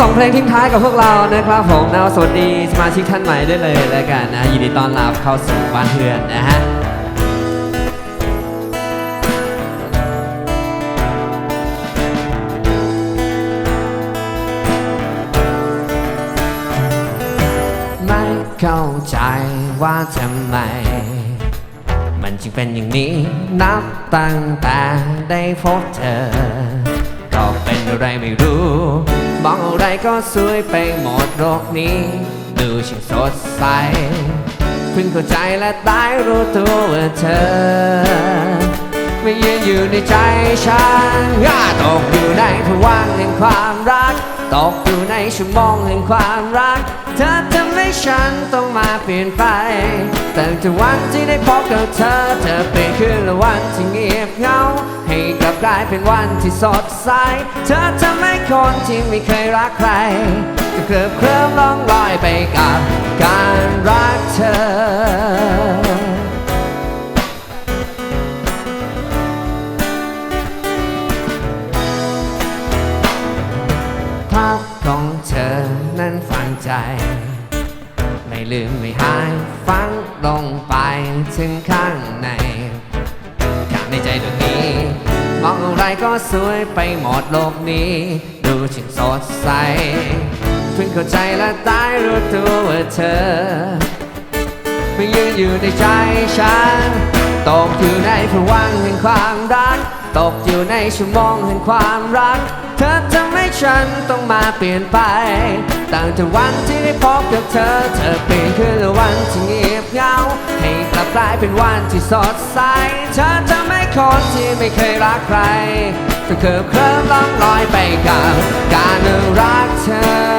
สองเพลงทิ้งท้ายกับพวกเรานะครับผมนะสวัสดีสมาชิกท่านใหม่ได้เลยแล้วกันนะยินดีต้อนรับเข้าสู่บ้านเพื่อนนะฮะไม่เข้าใจว่าทำไม มันจึงเป็นอย่างนี้นับตั้งแต่ได้พบเธอ ก็เป็นอะไรไม่รู้มองอะไรก็สวยไปหมดโลกนี้ ดูช่างสดใสเพิ่งเข้าใจและได้รู้ตัวว่าเธอ ไม่ยืนอยู่ในใจฉันอ่าตกอยู่ในภวังแห่งความรัก ตกอยู่ในชั่วโมงแห่งความรัก เธอทำให้ฉันต้องมาเปลี่ยนไปตั้งแต่วันที่ได้พบกับเธอ เธอเปลี่ยนคืนละวันที่เงียบเหงาายเป็นวันที่สดใส เธอทำให้คนที่ไม่เคยรักใครจะเคลิบเคลิ้มล่องลอยไปกับการรักเธอภาพของเธอนั้นฝังใจ ไม่ลืมไม่หายฝังลงไปถึงข้า ก็สวยไปหมดโลกนี้ ดูช่างสดใสเพิ่งเข้าใจและได้รู้ตัวว่าเธอไม่ยืนอยู่ในใจฉันตกอยู่ในภวังแห่งความรัก ตกอยู่ในชั่วโมงแห่งความรัก เธอทำให้ฉันต้องมาเปลี่ยนไปตั้งแต่วันที่ได้พบกับเธอ เธอเปลี่ยนคืนละวันที่เงียบเหงาให้ ลับกลายเป็นวันที่สดใสเธอจะไม่คนที่ไม่เคยรักใครต้องเคิบเคลิ้มล่องลอยไปกับการรักเธอ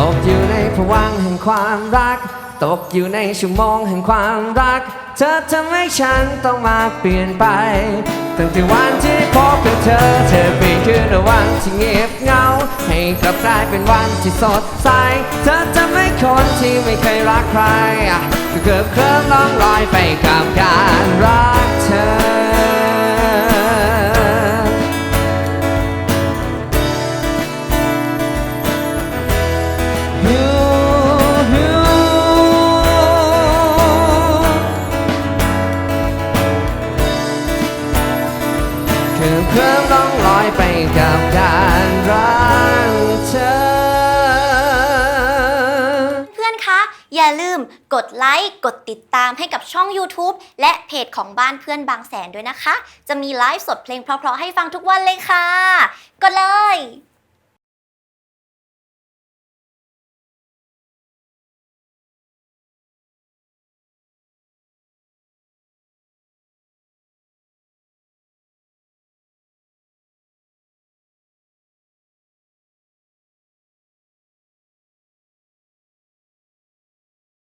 ตกอยู่ในภวังแห่งความรัก ตกอยู่ในชั่วโมงแห่งความรัก เธอทำให้ฉันต้องมาเปลี่ยนไป ตั้งแต่วันที่พบกับเธอ เธอเปลี่ยนคืนวันที่เงียบเหงา ให้กลับกลายเป็นวันที่สดใส เธอทำให้คนที่ไม่เคยรักใครก็เกิดเคลิ้มล่องลอยไปกับกา เพื่อนล่องลอยไปกับการรักเธอ เพื่อนคะ อย่าลืมกดไลค์ กดติดตามให้กับช่อง YouTube และเพจของบ้านเพื่อนบางแสนด้วยนะคะ จะมีไลฟ์สดเพลงเพราะๆให้ฟังทุกวันเลยค่ะ กดเลย